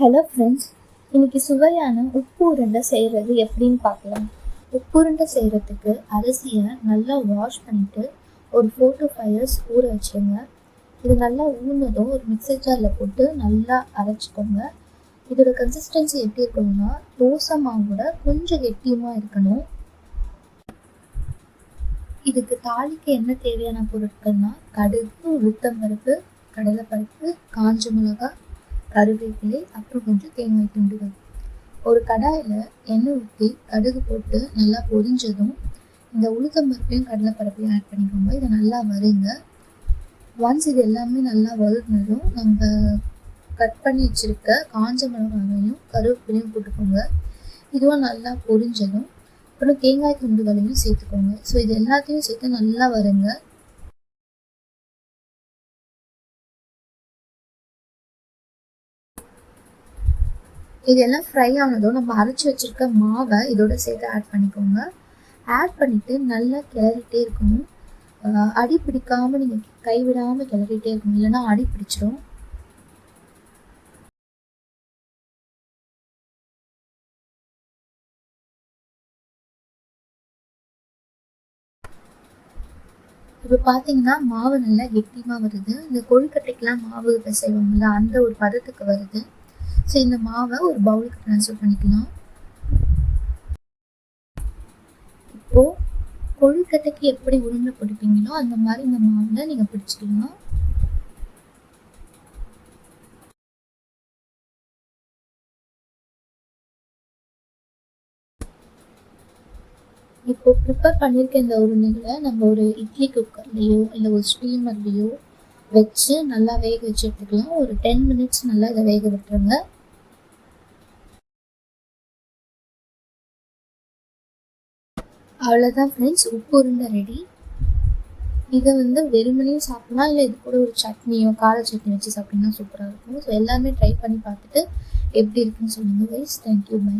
Hello friends இன்னைக்கு சுவையான உப்பு உருண்டை செய்கிறது எப்படின்னு பார்க்கலாம். உப்பு உருண்டை செய்கிறதுக்கு அரிசியை நல்லா வாஷ் பண்ணிவிட்டு ஒரு ஃபோர் டு ஃபைவ் இயர்ஸ் ஊற வச்சுருங்க. இது நல்லா ஊறினதும் ஒரு மிக்சர் ஜாரில் போட்டு நல்லா அரைச்சிக்கோங்க. இதோட கன்சிஸ்டன்சி எப்படி இருக்கணும்னா தோசை மாவோட கொஞ்சம் கெட்டியமாக இருக்கணும். இதுக்கு தாலிக்கு என்ன தேவையான பொருட்கள்னா கடுகு உளுத்தம்பருப்பு கடலைப்பருப்பு காஞ்ச மிளகாய் கருவேப்பிலை அப்புறம் கொஞ்சம் தேங்காய் துண்டுகள். ஒரு கடாயில் எண்ணெய் ஊற்றி கடுகு போட்டு நல்லா பொரிஞ்சதும் இந்த உளுத்தம்பருப்பையும் கடலைப்பருப்பையும் ஆட் பண்ணிக்கோங்க. இதை நல்லா வருங்க ஒன்ஸ் இது எல்லாமே நல்லா வருதுனதும் நம்ம கட் பண்ணி வச்சுருக்க காஞ்ச மிளகாயையும் கருவேப்பிலையும் போட்டுக்கோங்க. இதுவும் நல்லா பொரிஞ்சதும் அப்புறம் தேங்காய் துண்டுகளையும் சேர்த்துக்கோங்க. ஸோ இது எல்லாத்தையும் சேர்த்து நல்லா வருங்க இதெல்லாம் ஃப்ரை ஆனதும் நம்ம அரைச்சி வச்சிருக்க மாவை இதோட சேர்த்து ஆட் பண்ணிக்கோங்க. ஆட் பண்ணிவிட்டு நல்லா கிளறிட்டே இருக்கணும். அடி பிடிக்காமல் நீங்கள் கைவிடாமல் கிளறிட்டே இருக்கணும். இல்லைன்னா அடி பிடிச்சிரும். இப்போ பார்த்தீங்கன்னா மாவு நல்லா கெட்டியமாக வருது. இந்த கொழுக்கட்டைக்கெலாம் மாவு பிசைவாங்கல்ல அந்த ஒரு பதத்துக்கு வருது. ஸோ இந்த மாவை ஒரு பவுலுக்கு ட்ரான்ஸ்ஃபர் பண்ணிக்கலாம். இப்போது கொழுக்கட்டைக்கு எப்படி உருண்டை பிடிப்பீங்களோ அந்த மாதிரி இந்த மாவில் நீங்கள் பிடிச்சிக்கலாம். இப்போ ப்ரிப்பேர் பண்ணியிருக்க இந்த உருண்டைகளை நம்ம ஒரு இட்லி குக்கர்லேயோ இல்லை ஒரு ஸ்டீமர்லேயோ வச்சு நல்லா வேக வச்சு எடுத்துக்கலாம் ஒரு டென் மினிட்ஸ் நல்லா இதை வேக விட்டுருங்க. அவ்வளோதான் ஃப்ரெண்ட்ஸ் உப்பு உருண்டை ரெடி இதை வந்து வெறுமனையும் சாப்பிடலாம். இல்லை இது கூட ஒரு சட்னியோ கார சட்னி வச்சு சாப்பிட்டீங்கன்னா சூப்பராக இருக்கும். ஸோ எல்லாமே ட்ரை பண்ணி பார்த்துட்டு எப்படி இருக்குன்னு சொல்லுங்கள் வைஸ் தேங்க்யூ பை